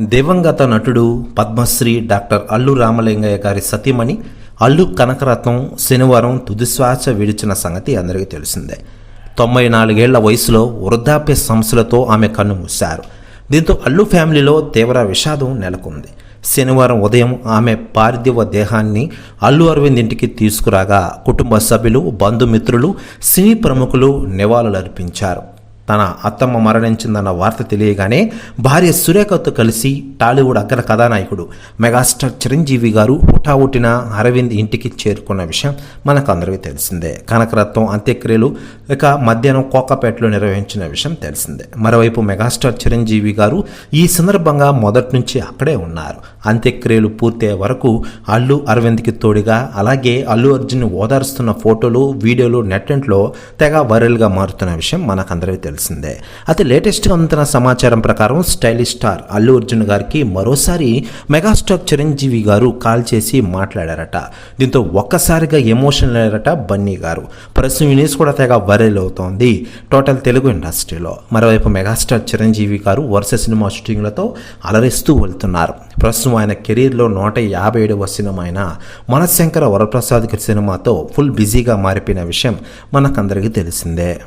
దివంగత నటుడు పద్మశ్రీ డాక్టర్ అల్లు రామలింగయ్య గారి సతీమణి అల్లు కనకరత్నం శనివారం తుదిశ్వాస విడిచిన సంగతి అందరికీ తెలిసిందే. తొంభై నాలుగేళ్ళ వయసులో వృద్ధాప్య సమస్యలతో ఆమె కన్ను మూశారు. దీంతో అల్లు ఫ్యామిలీలో తీవ్ర విషాదం నెలకొంది. శనివారం ఉదయం ఆమె పార్థివ దేహాన్ని అల్లు అరవింద్ ఇంటికి తీసుకురాగా కుటుంబ సభ్యులు బంధుమిత్రులు సినీ ప్రముఖులు నివాళులర్పించారు. తన అత్తమ్మ మరణించిందన్న వార్త తెలియగానే భార్య సురేఖతో కలిసి టాలీవుడ్ అగ్ర కథానాయకుడు మెగాస్టార్ చిరంజీవి గారు హుటాహుటిన అరవింద్ ఇంటికి చేరుకున్న విషయం మనకు అందరికీ తెలిసిందే. కనకరత్నం అంత్యక్రియలు ఇక మధ్యాహ్నం కోకపేటలో నిర్వహించిన విషయం తెలిసిందే. మరోవైపు మెగాస్టార్ చిరంజీవి గారు ఈ సందర్భంగా మొదటి నుంచి అక్కడే ఉన్నారు. అంత్యక్రియలు పూర్తయ్యే వరకు అల్లు అరవింద్కి తోడుగా అలాగే అల్లు అర్జున్ ఓదారుస్తున్న ఫోటోలు వీడియోలు నెట్టెంట్లో తెగ వైరల్గా మారుతున్న విషయం మనకందరికీ తెలిసిందే. అయితే లేటెస్ట్గా అందుతున్న సమాచారం ప్రకారం స్టైలిష్ స్టార్ అల్లు అర్జున్ గారికి మరోసారి మెగాస్టార్ చిరంజీవి గారు కాల్ చేసి మాట్లాడారట. దీంతో ఒక్కసారిగా ఎమోషనల్ అయ్యారట బన్నీ గారు. ప్రస్తుతం న్యూస్ కూడా తెగ వైరల్ అవుతోంది. టోటల్ తెలుగు ఇండస్ట్రీలో. మరోవైపు మెగాస్టార్ చిరంజీవి గారు వరుస సినిమా షూటింగ్లతో అలరిస్తూ వెళ్తున్నారు. ప్రస్తుతం ఆయన కెరీర్లో నూట యాభై ఏడవ సినిమా అయిన మనశంకర వరప్రసాద్ గారి సినిమాతో ఫుల్ బిజీగా మారిపోయిన విషయం మనకందరికీ తెలిసిందే.